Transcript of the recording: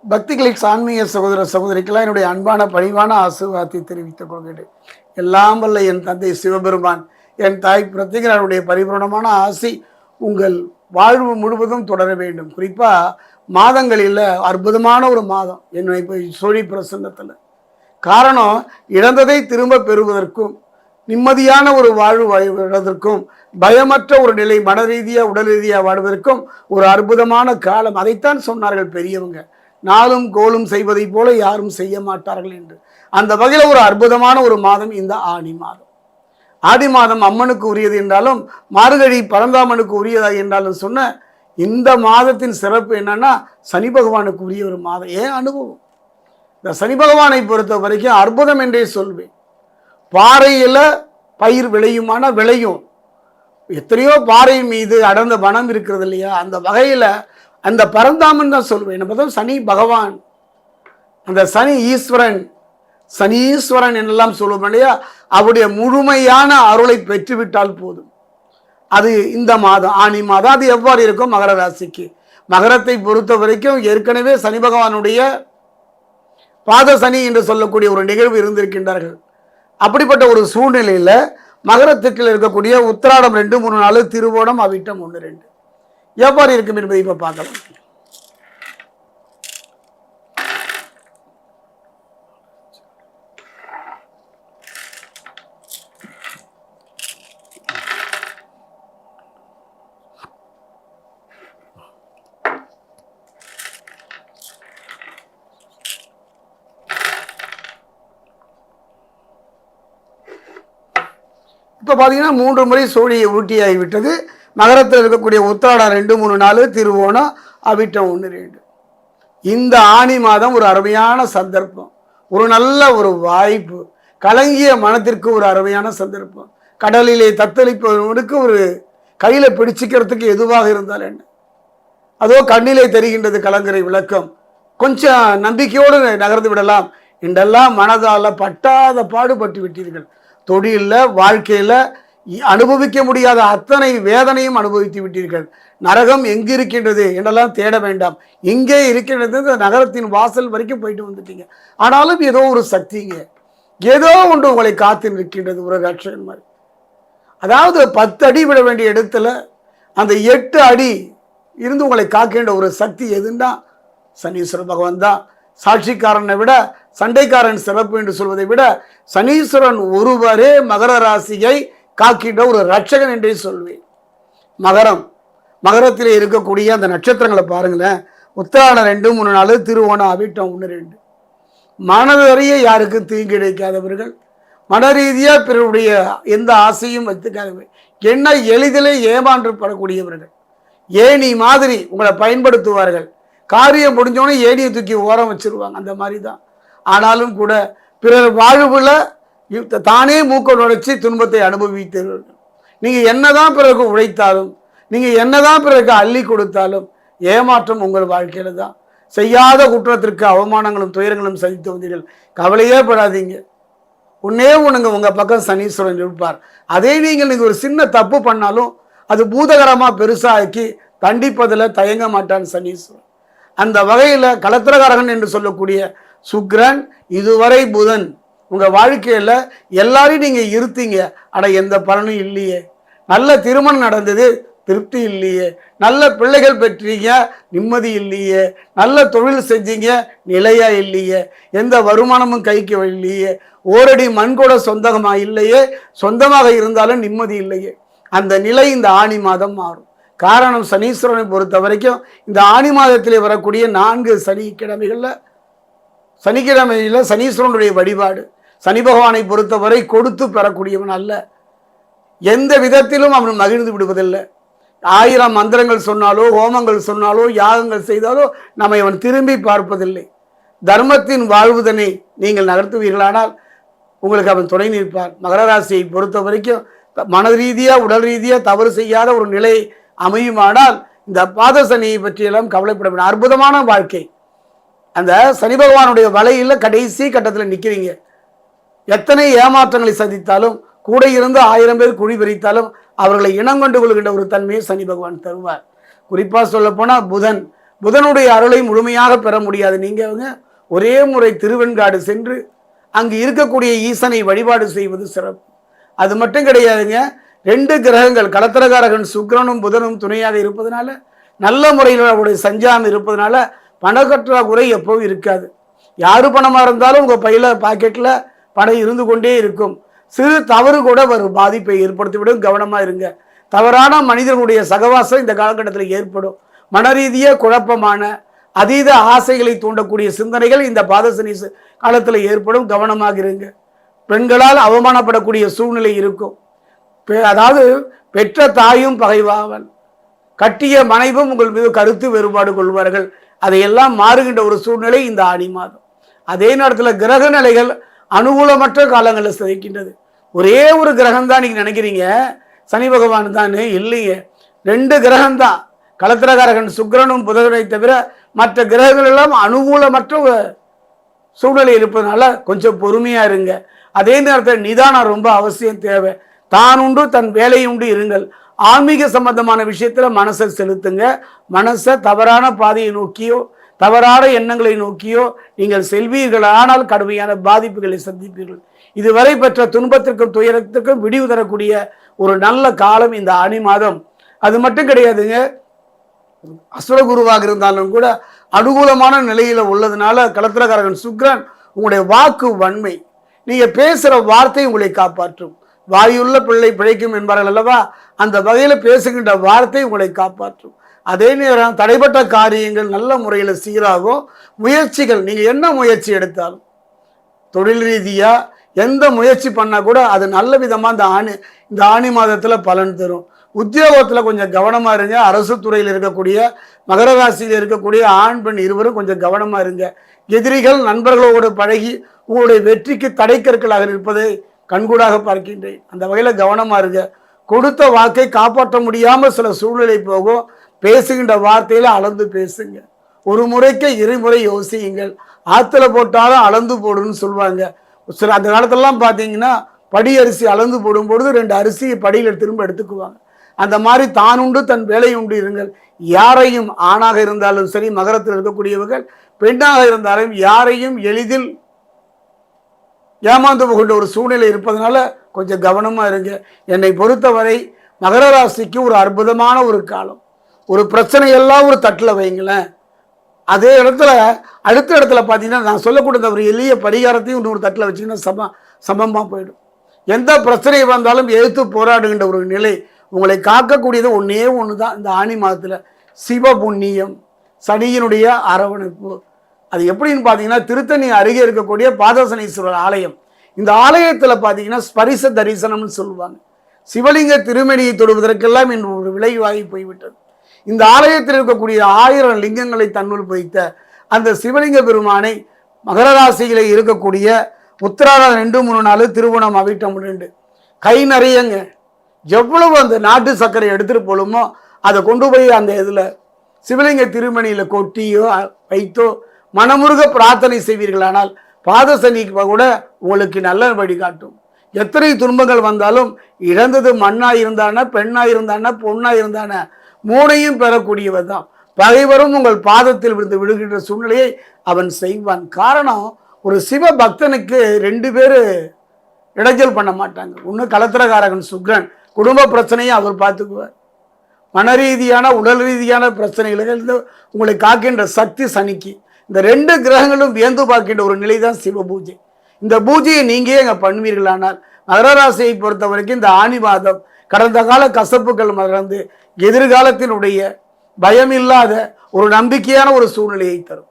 பக்தி கிளிக்ஸ் ஆன்மீக சகோதர சகோதரிக்கெல்லாம் என்னுடைய அன்பான பணிவான ஆசீர்வாதத்தை தெரிவித்துக் கொள்கிறேன் எல்லாம் வல்ல என் தந்தை சிவபெருமான் என் தாய் பிரத்யேகனுடைய பரிபூர்ணமான ஆசி உங்கள் வாழ்வு முழுவதும் தொடர வேண்டும். குறிப்பாக மாதங்களில் அற்புதமான ஒரு மாதம். என்னை இப்போ சோழி பிரசன்னத்தில். காரணம் இழந்ததை திரும்ப பெறுவதற்கும் நிம்மதியான ஒரு வாழ்வு வாழ்வதற்கும் பயமற்ற ஒரு நிலை மன ரீதியாக உடல் ரீதியாக வாழ்வதற்கும் ஒரு அற்புதமான காலம். அதைத்தான் சொன்னார்கள் பெரியவங்க. நாளும் கோலும் செய்வதைப் போல யாரும் செய்ய மாட்டார்கள் என்று. அந்த வகையில் ஒரு அற்புதமான ஒரு மாதம் இந்த ஆணி மாதம். ஆடி மாதம் அம்மனுக்கு உரியது என்றாலும் மார்கழி பரந்தாமனுக்கு உரியதா என்றாலும் சொன்ன இந்த மாதத்தின் சிறப்பு என்னன்னா சனி பகவானுக்கு உரிய ஒரு மாதம். ஏன் அனுபவம்? இந்த சனி பகவானை பொறுத்த வரைக்கும் அற்புதம் என்றே சொல்வேன். பாறையில் பயிர் விளையுமானால் விளையும். எத்தனையோ பாறை மீது அடர்ந்த வனம் இருக்கிறது இல்லையா? அந்த வகையில் அந்த பரந்தாமன் தான் சொல்வேன் என்ன பார்த்தா சனி பகவான். அந்த சனி ஈஸ்வரன். சனீஸ்வரன் என்றெல்லாம் சொல்லுவோம் இல்லையா? அவருடைய முழுமையான அருளை பெற்றுவிட்டால் போதும். அது இந்த மாதம் ஆணி மாதம். அது எவ்வாறு இருக்கும்? மகர ராசிக்கு. மகரத்தை பொறுத்த வரைக்கும் ஏற்கனவே சனி பகவானுடைய பாத சனி என்று சொல்லக்கூடிய ஒரு நிகழ்வு இருந்திருக்கின்றார்கள். அப்படிப்பட்ட ஒரு சூழ்நிலையில் மகரத்துக்கில் இருக்கக்கூடிய உத்திராடம் ரெண்டு மூணு நாலு திருவோணம் அவிட்டம் ஒன்று ரெண்டு. எவ்வாறு இருக்கும் என்பதை இப்போ பார்க்கலாம். இப்போ பார்த்தீங்கன்னா மூன்று முறை சோழியை ஊட்டியாகிவிட்டது நகரத்தில் இருக்கக்கூடிய உத்திராடம் ரெண்டு மூணு நாலு திருவோணம் அவிட்டம் ஒன்று ரெண்டு. இந்த ஆணி மாதம் ஒரு அருமையான சந்தர்ப்பம். ஒரு நல்ல ஒரு வாய்ப்பு. கலங்கிய மனத்திற்கு ஒரு அருமையான சந்தர்ப்பம். கடலிலே தத்தளிப்பவனுக்கு ஒரு கையில் பிடிச்சிக்கிறதுக்கு எதுவாக இருந்தால் என்ன? அதோ கண்ணிலே தெரிகின்றது கலங்கரை விளக்கம். கொஞ்சம் நம்பிக்கையோடு நகர்ந்து விடலாம். என்றெல்லாம் மனதால் பட்டாத பாடுபட்டு விட்டீர்கள். தொழிலில் வாழ்க்கையில் அனுபவிக்க முடியாத அத்தனை வேதனையும் அனுபவித்து விட்டீர்கள். நரகம் எங்கு இருக்கின்றது என்றெல்லாம் தேட வேண்டாம். இங்கே இருக்கின்றது இந்த நகரத்தின் வாசல் வரைக்கும் போயிட்டு வந்துட்டீங்க. ஆனாலும் ஏதோ ஒரு சக்திங்க ஏதோ ஒன்று உங்களை காத்து நிற்கின்றது ஒரு ரட்சகன் மாதிரி. அதாவது பத்து அடி விட வேண்டிய இடத்துல அந்த எட்டு அடி இருந்து உங்களை காக்கின்ற ஒரு சக்தி எதுன்னா சனீஸ்வர பகவான் தான். சாட்சிக்காரனை விட சண்டைக்காரன் சிறப்பு என்று சொல்வதை விட சனீஸ்வரன் ஒருவரே மகர ராசியை காக்கின்ற ஒரு ரட்சகன் என்றே சொல்வேன். மகரம். மகரத்தில் இருக்கக்கூடிய அந்த நட்சத்திரங்களை பாருங்களேன். உத்தராயணம் ரெண்டு மூணு நாலு திருவோணம் அவிட்டம் ஒன்று ரெண்டு. மனதறிய யாருக்கும் தீங்கு இழைக்காதவர்கள் மன ரீதியாக பிறருடைய எந்த ஆசையும் வைத்துக்காதவர்கள். என்ன எளிதிலே ஏமான்று படக்கூடியவர்கள் ஏணி மாதிரி உங்களை பயன்படுத்துவார்கள். காரியம் முடிஞ்சோடனே ஏணியை தூக்கி ஓரம் வச்சிருவாங்க. அந்த மாதிரி தான் ஆனாலும் கூட பிறர் வாழ்வில் தானே மூக்க நுழைச்சி துன்பத்தை அனுபவித்தீர்கள். நீங்கள் என்னதான் பிறகு உழைத்தாலும் நீங்கள் என்னதான் பிறகு அள்ளி கொடுத்தாலும் ஏமாற்றம் உங்கள் வாழ்க்கையில் தான். செய்யாத குற்றத்திற்கு அவமானங்களும் துயரங்களும் சகித்து வந்தீர்கள். கவலையே படாதீங்க. உன்னே உனங்க உங்கள் பக்கம் சனீஸ்வரன் இருப்பார். அதே நீங்கள் நீங்கள் ஒரு சின்ன தப்பு பண்ணாலும் அது பூதகரமாக பெருசாக்கி தண்டிப்பதில் தயங்க மாட்டான் சனீஸ்வரன். அந்த வகையில் கலத்திரகாரகன் என்று சொல்லக்கூடிய சுக்ரன் இதுவரை புதன். உங்கள் வாழ்க்கையில் எல்லாரையும் நீங்கள் இருத்தீங்க. அட எந்த பலனும் இல்லையே. நல்ல திருமணம் நடந்தது திருப்தி இல்லையே. நல்ல பிள்ளைகள் பெற்றீங்க நிம்மதி இல்லையே. நல்ல தொழில் செஞ்சீங்க நிலையா இல்லையே. எந்த வருமானமும் கைக்கு இல்லையே. ஓரடி மண் கூட சொந்தமாக இல்லையே. சொந்தமாக இருந்தாலும் நிம்மதி இல்லையே. அந்த நிலை இந்த ஆணி மாதம் மாறும். காரணம் சனீஸ்வரனை பொறுத்த வரைக்கும் இந்த ஆணி மாதத்திலே வரக்கூடிய நான்கு சனிக்கிழமைகளில் சனிக்கிழமையில் சனீஸ்வரனுடைய வழிபாடு. சனி பகவானை பொறுத்தவரை கொடுத்து பெறக்கூடியவன் அல்ல. எந்த விதத்திலும் அவன் மகிழ்ந்து விடுவதில்லை. ஆயிரம் மந்திரங்கள் சொன்னாலோ ஹோமங்கள் சொன்னாலோ யாகங்கள் செய்தாலோ நம்மை அவன் திரும்பி பார்ப்பதில்லை. தர்மத்தின் வாழ்வுதனை நீங்கள் நகர்த்துவீர்களானால் உங்களுக்கு அவன் துணை நிற்பார் மகர ராசியை பொறுத்த வரைக்கும் மன ரீதியாக உடல் ரீதியாக தவறு செய்யாத ஒரு நிலை அமையுமானால் இந்த பாத சனியை பற்றியெல்லாம் கவலைப்பட வேண்டாம். அற்புதமான வாழ்க்கை. அந்த சனி பகவானுடைய வலையில் கடைசி கட்டத்தில் நிற்கிறீங்க எத்தனை ஏமாற்றங்களை சந்தித்தாலும் கூட இருந்து ஆயிரம் பேர் குழி பறித்தாலும் அவர்களை இனம் கொண்டு கொள்கின்ற ஒரு தன்மையை சனி பகவான் தருவார். குறிப்பாக சொல்லப்போனால் புதன். புதனுடைய அருளை முழுமையாக பெற முடியாது. நீங்கள் அவங்க ஒரே முறை திருவெண்காடு சென்று அங்கு இருக்கக்கூடிய ஈசனை வழிபாடு செய்வது சிறப்பு. அது மட்டும் கிடையாதுங்க. ரெண்டு கிரகங்கள் கலத்திரகாரகன் சுக்கரனும் புதனும் துணையாக இருப்பதனால நல்ல முறையில் அவருடைய சஞ்சாரம் இருப்பதனால பணக்கற்றாக்குறை எப்போவும் இருக்காது. யார் பணமாக இருந்தாலும் உங்கள் பையில் பாக்கெட்டில் படை இருந்து கொண்டே இருக்கும். சிறு தவறு கூட ஒரு பாதிப்பை ஏற்படுத்திவிடும். கவனமாக இருங்க. தவறான மனிதர்களுடைய சகவாசம் இந்த காலகட்டத்தில் ஏற்படும். மனரீதியாக குழப்பமான அதீத ஆசைகளை தூண்டக்கூடிய சிந்தனைகள் இந்த பாதசனி காலத்தில் ஏற்படும். கவனமாக இருங்க. பெண்களால் அவமானப்படக்கூடிய சூழ்நிலை இருக்கும். பெ- அதாவது பெற்ற தாயும் பகைவாவன். கட்டிய மனைவும் உங்கள் மீது கருத்து வேறுபாடு கொள்வார்கள். அதையெல்லாம் மாறுகின்ற ஒரு சூழ்நிலை இந்த ஆணி மாதம். அதே நேரத்தில் கிரக நிலைகள் அனுகூலமற்ற காலங்களில் சிதைக்கின்றது. ஒரே ஒரு கிரகம் தான் நீங்கள் நினைக்கிறீங்க? சனி பகவான் தான் இல்லைங்க. ரெண்டு கிரகம் தான் கலத்திரகாரகன் சுக்கிரனும் புதகனை தவிர மற்ற கிரகங்கள் எல்லாம் அனுகூலமற்ற சூழ்நிலை இருப்பதனால கொஞ்சம் பொறுமையாக இருங்க. அதே நேரத்தில் நிதானம் ரொம்ப அவசியம் தேவை. தான் உண்டு தன் வேலை உண்டு இருங்கள். ஆன்மீக சம்பந்தமான விஷயத்தில் மனசை செலுத்துங்க. மனசை தவறான பாதையை நோக்கியோ தவறான எண்ணங்களை நோக்கியோ நீங்கள் செல்வீர்கள். ஆனால் கடுமையான பாதிப்புகளை சந்திப்பீர்கள். இதுவரை பெற்ற துன்பத்திற்கும் துயரத்திற்கும் விடிவு தரக்கூடிய ஒரு நல்ல காலம் இந்த அணி மாதம். அது மட்டும் கிடையாதுங்க. அசுரகுருவாக இருந்தாலும் கூட அனுகூலமான நிலையில் உள்ளதுனால கலத்திரக்காரகன் சுக்ரன் உங்களுடைய வாக்கு வன்மை. நீங்கள் பேசுகிற வார்த்தை உங்களை காப்பாற்றும். வாயுள்ள பிள்ளை பிழைக்கும் என்பார்கள் அல்லவா? அந்த வகையில் பேசுகின்ற வார்த்தை உங்களை காப்பாற்றும். அதே நேரம் தடைப்பட்ட காரியங்கள் நல்ல முறையில் சீராகும். முயற்சிகள் நீங்கள் என்ன முயற்சி எடுத்தாலும் தொழில் ரீதியாக எந்த முயற்சி பண்ணால் கூட அது நல்ல விதமாக இந்த ஆணி இந்த ஆணி மாதத்தில் பலன் தரும். உத்தியோகத்தில் கொஞ்சம் கவனமாக இருங்க. அரசு துறையில் இருக்கக்கூடிய மகர ராசியில் இருக்கக்கூடிய ஆண் பெண் இருவரும் கொஞ்சம் கவனமாக இருங்க. எதிரிகள் நண்பர்களோடு பழகி உங்களுடைய வெற்றிக்கு தடைக்கற்களாக இருப்பதை கண்கூடாக பார்க்கின்றேன். அந்த வகையில் கவனமாக இருங்க. கொடுத்த வாக்கை காப்பாற்ற முடியாமல் சில சூழ்நிலை போகும். பேசுகின்ற வார்த்தையில் அளந்து பேசுங்க. ஒரு முறைக்கு இருமுறை யோசியுங்கள். ஆற்றுல போட்டாலும் அளந்து போடுன்னு சொல்லுவாங்க சில அந்த காலத்திலலாம் பார்த்தீங்கன்னா படி அரிசி அளந்து போடும் பொழுது ரெண்டு அரிசியை படியில் திரும்ப எடுத்துக்குவாங்க. அந்த மாதிரி தான் உண்டு தன் வேலை உண்டு இருங்கள். யாரையும் ஆணாக இருந்தாலும் சரி மகரத்தில் இருக்கக்கூடியவர்கள் பெண்ணாக இருந்தாலும் யாரையும் எளிதில் ஏமாந்து போகின்ற ஒரு சூழ்நிலை இருப்பதனால கொஞ்சம் கவனமாக இருங்க. என்னை பொறுத்தவரை மகர ராசிக்கு ஒரு அற்புதமான ஒரு காலம். ஒரு பிரச்சனையெல்லாம் ஒரு தட்டில் வைங்களேன். அதே இடத்துல அடுத்த இடத்துல பார்த்தீங்கன்னா நான் சொல்லக்கூடிய இந்த ஒரு எளிய பரிகாரத்தையும் இன்னொரு தட்டில் வச்சிங்கன்னா சம சமமாக போயிடும். எந்த பிரச்சனை வந்தாலும் எழுத்து போராடுகின்ற ஒரு நிலை உங்களை காக்கக்கூடியது ஒன்றே ஒன்று தான் இந்த ஆணி மாதத்தில் சிவ புண்ணியம் சனியினுடைய அரவணைப்பு. அது எப்படின்னு பார்த்தீங்கன்னா திருத்தணி அருகே இருக்கக்கூடிய பாதசனீஸ்வரர் ஆலயம். இந்த ஆலயத்தில் பார்த்தீங்கன்னா ஸ்பரிச தரிசனம்னு சொல்லுவாங்க. சிவலிங்க திருமணியை தொடுவதற்கெல்லாம் இன்று ஒரு விளைவாகி போய்விட்டது. இந்த ஆலயத்தில் இருக்கக்கூடிய ஆயிரம் லிங்கங்களை தன்னுள் வைத்த அந்த சிவலிங்க பெருமானை மகர ராசியில் இருக்கக்கூடிய உத்திராடம் ரெண்டு மூணு நாள் திருவோணம் அவிட்டம் ரெண்டு. கை நிறையங்க. எவ்வளவு அந்த நாட்டு சர்க்கரை எடுத்துட்டு போலுமோ அதை கொண்டு போய் அந்த இதில் சிவலிங்க திருமணியில் கொட்டியோ வைத்தோ மனமுருக பிரார்த்தனை செய்வீர்களானால் பாதசனிக்கு கூட உங்களுக்கு நல்ல வழி காட்டும். எத்தனை துன்பங்கள் வந்தாலும் இழந்தது மண்ணாக இருந்தான பெண்ணாக இருந்தான பொண்ணாக இருந்தான மூணையும் பெறக்கூடியவர் தான். பகைவரும் உங்கள் பாதத்தில் விழுந்து விழுகின்ற சூழ்நிலையை அவன் செய்வான். காரணம் ஒரு சிவ பக்தனுக்கு ரெண்டு பேர் இடைஞ்சல் பண்ண மாட்டாங்க. ஒன்று கலத்திரகாரகன் சுக்ரன். குடும்ப பிரச்சனையை அவர் பார்த்துக்குவார். மன ரீதியான உடல் ரீதியான பிரச்சனைகளிலிருந்து உங்களை காக்கின்ற சக்தி சனிக்கு. இந்த ரெண்டு கிரகங்களும் வியந்து பார்க்கின்ற ஒரு நிலை தான் சிவ பூஜை. இந்த பூஜையை நீங்களே அங்கே பண்ணுவீர்களானால் மகர ராசியை பொறுத்த வரைக்கும் இந்த ஆணி மாதம் கடந்த கால கசப்புகள் மறந்து எதிர்காலத்தினுடைய பயமில்லாத ஒரு நம்பிக்கையான ஒரு சூழ்நிலையை தரும்.